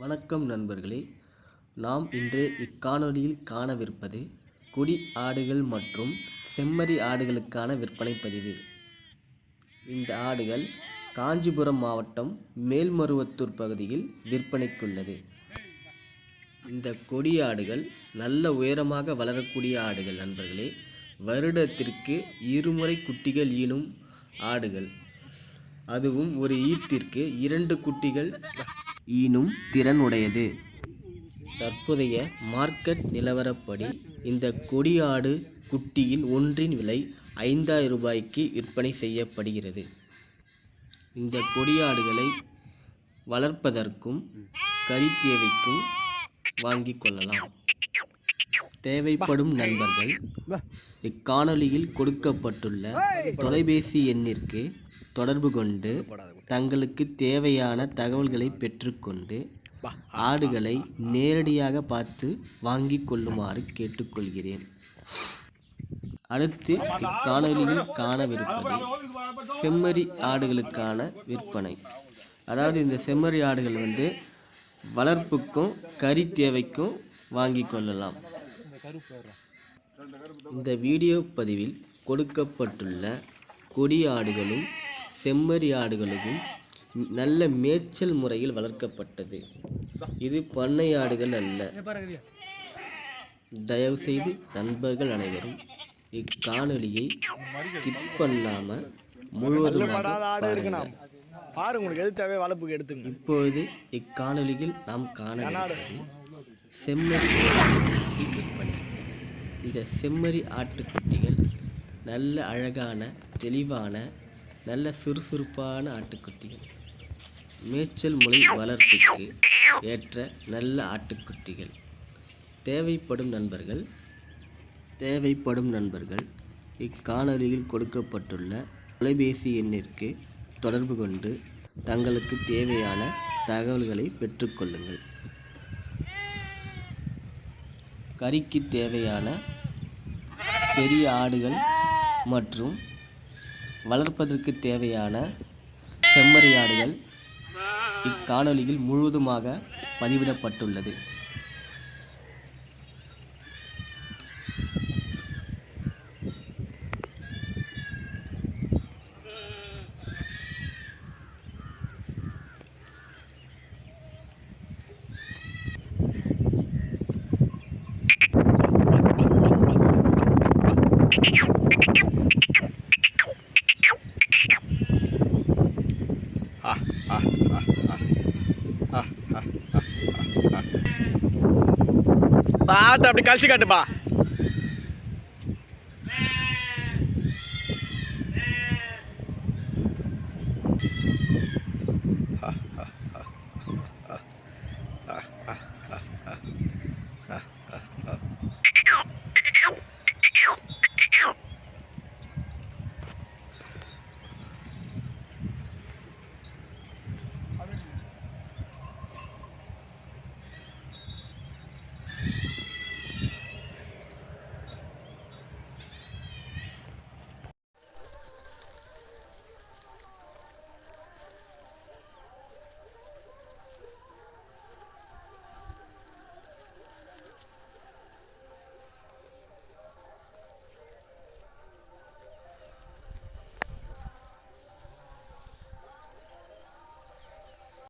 வணக்கம் நண்பர்களே. நாம் இன்று இக்காணொளியில் காணவிருப்பது கொடி ஆடுகள் மற்றும் செம்மறி ஆடுகளுக்கான விற்பனை பதிவு. இந்த ஆடுகள் காஞ்சிபுரம் மாவட்டம் மேல்மருவத்தூர் பகுதியில் விற்பனைக்குள்ளது. இந்த கொடி ஆடுகள் நல்ல உயரமாக வளரக்கூடிய ஆடுகள் நண்பர்களே. வருடத்திற்கு இருமுறை குட்டிகள் ஈனும் ஆடுகள். அதுவும் ஒரு ஈத்திற்கு இரண்டு குட்டிகள் ஈனும் திறன் உடையது தற்போதைய மார்க்கெட் நிலவரப்படி இந்த கொடியாடு குட்டியின் ஒன்றின் விலை ஐந்தாயிரம் ரூபாய்க்கு விற்பனை செய்யப்படுகிறது. இந்த கொடியாடுகளை வளர்ப்பதற்கும் கறித்தேவைக்கும் வாங்கிக் கொள்ளலாம். தேவைப்படும் நண்பர்கள் இக்காணொளியில் கொடுக்கப்பட்டுள்ள தொலைபேசி எண்ணிற்கு தொடர்பு கொண்டு தங்களுக்கு தேவையான தகவல்களை பெற்றுக்கொண்டு ஆடுகளை நேரடியாக பார்த்து வாங்கிக் கொள்ளுமாறு கேட்டுக்கொள்கிறேன். அடுத்து இக்காணொளியில் காணவிருப்பது செம்மறி ஆடுகளுக்கான விற்பனை. அதாவது இந்த செம்மறி ஆடுகள் வந்து வளர்ப்புக்கும் கறி தேவைக்கும் வாங்கிக் கொள்ளலாம். இந்த வீடியோ பதிவில் கொடுக்கப்பட்டுள்ள கொடி ஆடுகளும் செம்மறி ஆடுகளுக்கும் நல்ல மேய்ச்சல் முறையில் வளர்க்கப்பட்டது. இது பண்ணை ஆடுகள் அல்ல. தயவுசெய்து நண்பர்கள் அனைவரும் இக்காணொலியை ஸ்கிப் பண்ணாமல் முழுவதுமாக பாருங்கள். உங்களுக்கு வளர்ப்புக்கு எடுத்துங்க இப்பொழுது இக்காணொலியில் நாம் காண செம்மறி இந்த செம்மறி ஆட்டுக்குட்டிகள் நல்ல அழகான தெளிவான நல்ல சுறுசுறுப்பான ஆட்டுக்குட்டிகள். மேய்ச்சல் முறை வளர்ப்புக்கு ஏற்ற நல்ல ஆட்டுக்குட்டிகள். தேவைப்படும் நண்பர்கள் தேவைப்படும் நண்பர்கள் இக்காணொலியில் கொடுக்கப்பட்டுள்ள தொலைபேசி எண்ணிற்கு தொடர்பு கொண்டு தங்களுக்கு தேவையான தகவல்களை பெற்றுக்கொள்ளுங்கள் கறிக்கு தேவையான பெரிய ஆடுகள் மற்றும் வளர்ப்பதற்கு தேவையான செம்மறி ஆடுகள் இக்காணொளியில் முழுவதுமாக பதிவிடப்பட்டுள்ளது. பாத்து அப்படி கழிச்சு காட்டுப்பா.